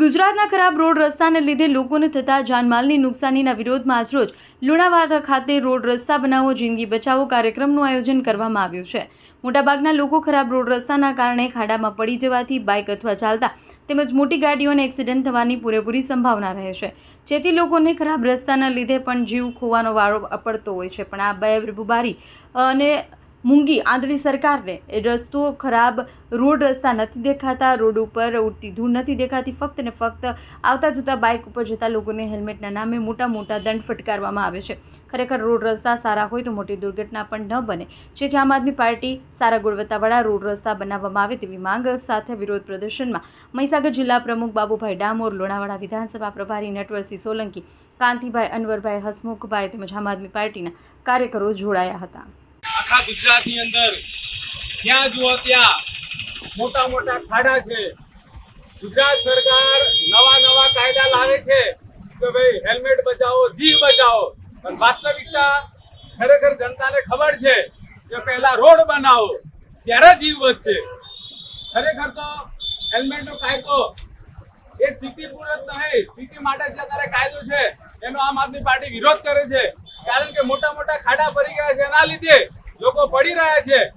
ગુજરાતના ખરાબ રોડ રસ્તાને લીધે લોકોને થતા જાનમાલની નુકસાનીના વિરોધમાં આજરોજ લુણાવાડા ખાતે રોડ રસ્તા બનાવો, જિંદગી બચાવો કાર્યક્રમનું આયોજન કરવામાં આવ્યું છે. મોટાભાગના લોકો ખરાબ રોડ રસ્તાના કારણે ખાડામાં પડી જવાથી બાઇક અથવા ચાલતા તેમજ મોટી ગાડીઓને એક્સિડન્ટ થવાની પૂરેપૂરી સંભાવના રહે છે. જેથી લોકોને ખરાબ રસ્તાના લીધે પણ જીવ ખોવાનો વારો પડતો હોય છે. પણ આ બે બુબારી અને મૂંગી આંધળી સરકારને. એ રસ્તો ખરાબ, રોડ રસ્તા નથી દેખાતા, રોડ ઉપર ઉડતી ધૂળ નથી દેખાતી, ફક્ત ને ફક્ત આવતા જતા બાઇક ઉપર જતા લોકોને હેલ્મેટના નામે મોટા મોટા દંડ ફટકારવામાં આવે છે. ખરેખર રોડ રસ્તા સારા હોય તો મોટી દુર્ઘટના પણ ન બને. જેથી આમ આદમી પાર્ટી સારા ગુણવત્તાવાળા રોડ રસ્તા બનાવવામાં આવે તેવી માંગ સાથે વિરોધ પ્રદર્શનમાં. મહીસાગર જિલ્લા પ્રમુખ બાબુભાઈ ડામોર, લોણાવાડા વિધાનસભા પ્રભારી નટવરસિંહ સોલંકી, કાંતિભાઈ અનવરભાઈ હસમુખભાઈ તેમજ આમ આદમી પાર્ટીના કાર્યકરો જોડાયા હતા. આખા ગુજરાતની અંદર ક્યાં જુઓ ત્યાં મોટા મોટા ખાડા છે. ગુજરાત સરકાર નવા નવા કાયદા લાવે છે કે ભાઈ હેલ્મેટ બચાવો જીવ બચાવો. પણ વાસ્તવિકતા ખરેખર જનતાને ખબર છે કે પહેલા રોડ બનાવો, ત્યારે જીવ બચશે ખરેખર તો હેલ્મેટનો કાયદો એ સિટી પૂરત નહીં, સિટી માટે જે અત્યારે કાયદો છે, એનો આમ આદમી પાર્ટી વિરોધ કરે છે. કારણ કે મોટા મોટા ખાડા પડી ગયા છે, એના લીધે લોકો પડી રહ્યા છે.